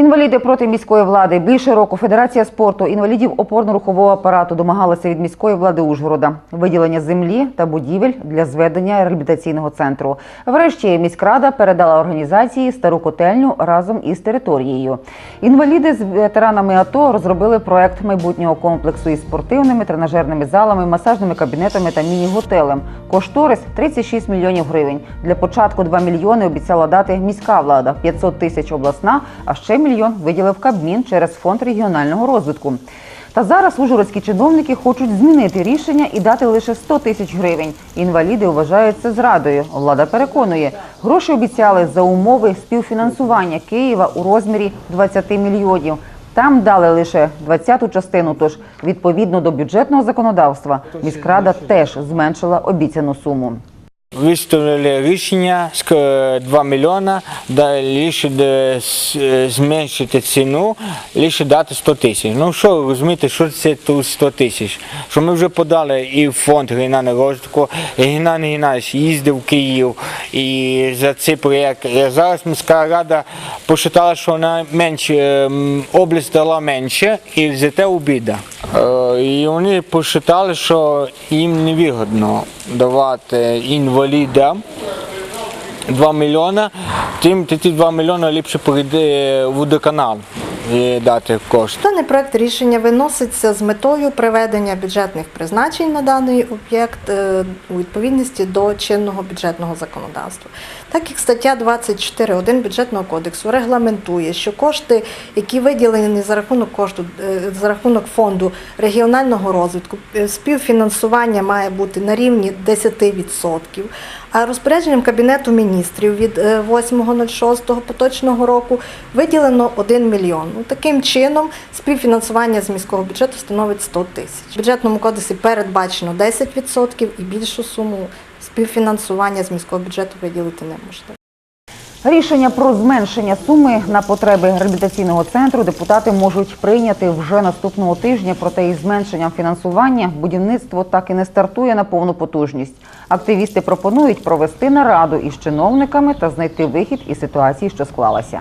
Інваліди проти міської влади. Більше року Федерація спорту інвалідів опорно-рухового апарату домагалася від міської влади Ужгорода виділення землі та будівель для зведення реабілітаційного центру. Врешті міськрада передала організації стару котельню разом із територією. Інваліди з ветеранами АТО розробили проект майбутнього комплексу із спортивними тренажерними залами, масажними кабінетами та міні-готелем. Кошторис 36 мільйонів гривень. Для початку 2 мільйони обіцяла дати міська влада, 500 тисяч обласна, а ще мільйон виділив Кабмін через фонд регіонального розвитку. Та зараз ужгородські чиновники хочуть змінити рішення і дати лише 100 тисяч гривень. Інваліди вважають це зрадою. Влада переконує, гроші обіцяли за умови співфінансування Києва у розмірі 20 мільйонів. Там дали лише 20-ту частину. Тож, відповідно до бюджетного законодавства, міськрада теж зменшила обіцяну суму. Виставили рішення з 2 мільйона, лише зменшити ціну, лише дати 100 тисяч. Ну що ви розумієте, що це тут 100 тисяч? Що ми вже подали і в фонд регіонального розвитку, і Геннадій Геннадійович їздив в Київ і за цей проєкт. Зараз міська рада посчитала, що вона менше, область дала менше і за те обіда. Е, І вони посчитали, що їм невигідно давати інвалідам. 2 мільйона, тим ті 2 мільйони ліпше прийде в водоканал дати кошти. Даний проект рішення виноситься з метою приведення бюджетних призначень на даний об'єкт е, у відповідності до чинного бюджетного законодавства. Так як стаття 24.1 бюджетного кодексу регламентує, що кошти, які виділені за рахунок кошту е, за рахунок фонду регіонального розвитку, е, співфінансування має бути на рівні 10%. А розпорядженням Кабінету міністрів від е, 8.06 поточного року виділено 1 мільйон. Ну, таким чином співфінансування з міського бюджету становить 100 тисяч. В бюджетному кодексі передбачено 10% і більшу суму співфінансування з міського бюджету виділити неможливо. Рішення про зменшення суми на потреби реабілітаційного центру депутати можуть прийняти вже наступного тижня. Проте із зменшенням фінансування будівництво так і не стартує на повну потужність. Активісти пропонують провести нараду із чиновниками та знайти вихід із ситуації, що склалася.